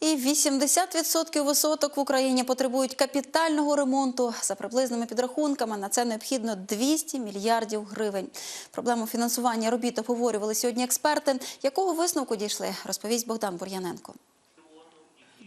І 80% висоток в Україні потребують капітального ремонту. За приблизними підрахунками на це необхідно 200 мільярдів гривень. Проблему фінансування робіт обговорювали сьогодні експерти. Якого висновку дійшли, розповість Богдан Бур'яненко.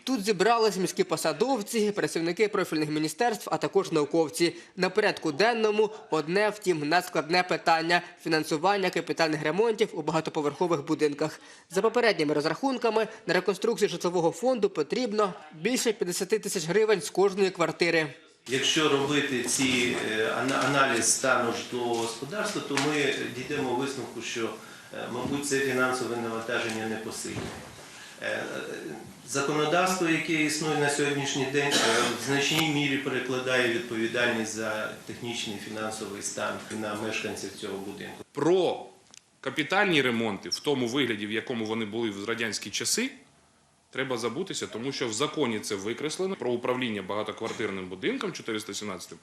Тут зібрались міські посадовці, працівники профільних міністерств, а також науковці. На порядку денному одне, втім, надскладне питання – фінансування капітальних ремонтів у багатоповерхових будинках. За попередніми розрахунками, на реконструкцію житлового фонду потрібно більше 50 тисяч гривень з кожної квартири. Якщо робити ці е, аналіз стану житлового господарства, то ми дійдемо висновку, що, е, мабуть, це фінансове навантаження непосильне. Е, Законодавство, яке існує на сьогоднішній день, е, в значній мірі перекладає відповідальність за технічний фінансовий стан на мешканців цього будинку. про капітальні ремонти в тому вигляді, в якому вони були в радянські часи, треба забутися, тому що в законі це викреслено про управління багатоквартирним будинком 417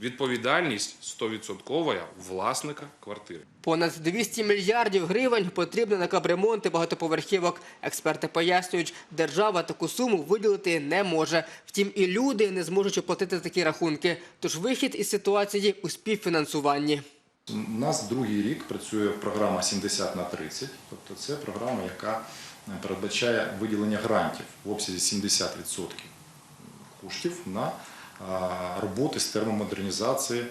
відповідальність 100% власника квартири. Понад 200 мільярдів гривень потрібно на капремонти багатоповерхівок. Експерти пояснюють, держава таку суму виділити не може. Втім, і люди не зможуть оплатити такі рахунки. Тож вихід із ситуації у співфінансуванні. У нас другий рік працює програма 70 на 30, тобто це програма, яка передбачає виділення грантів в обсязі 70% коштів на роботи з термомодернізації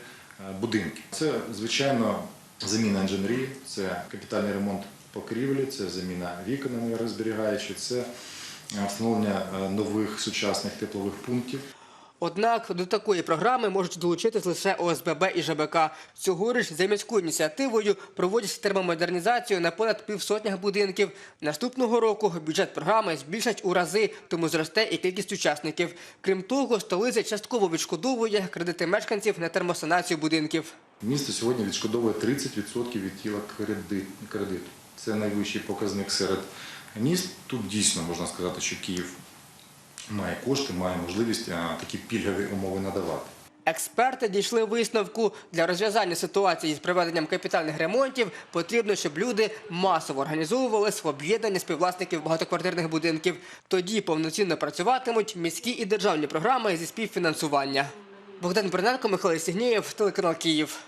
будинків. Це, звичайно, заміна інженерії, це капітальний ремонт покрівлі, це заміна вікон розберігаючи, це встановлення нових сучасних теплових пунктів. Однак до такої програми можуть долучитись лише ОСББ і ЖБК. Цьогоріч за міською ініціативою проводять термомодернізацію на понад півсотнях будинків. Наступного року бюджет програми збільшать у рази, тому зросте і кількість учасників. Крім того, столиця частково відшкодовує кредити мешканців на термосанацію будинків. Місто сьогодні відшкодовує 30% від тіла кредит- кредиту. Це найвищий показник серед міст. Тут дійсно можна сказати, що Київ має кошти, має можливість такі пільгові умови надавати. Експерти дійшли висновку для розв'язання ситуації з проведенням капітальних ремонтів. Потрібно, щоб люди масово організовувались в об'єднання співвласників багатоквартирних будинків. Тоді повноцінно працюватимуть міські і державні програми зі співфінансування. Богдан Берненко, Михайло Сігнієв, телеканал Київ.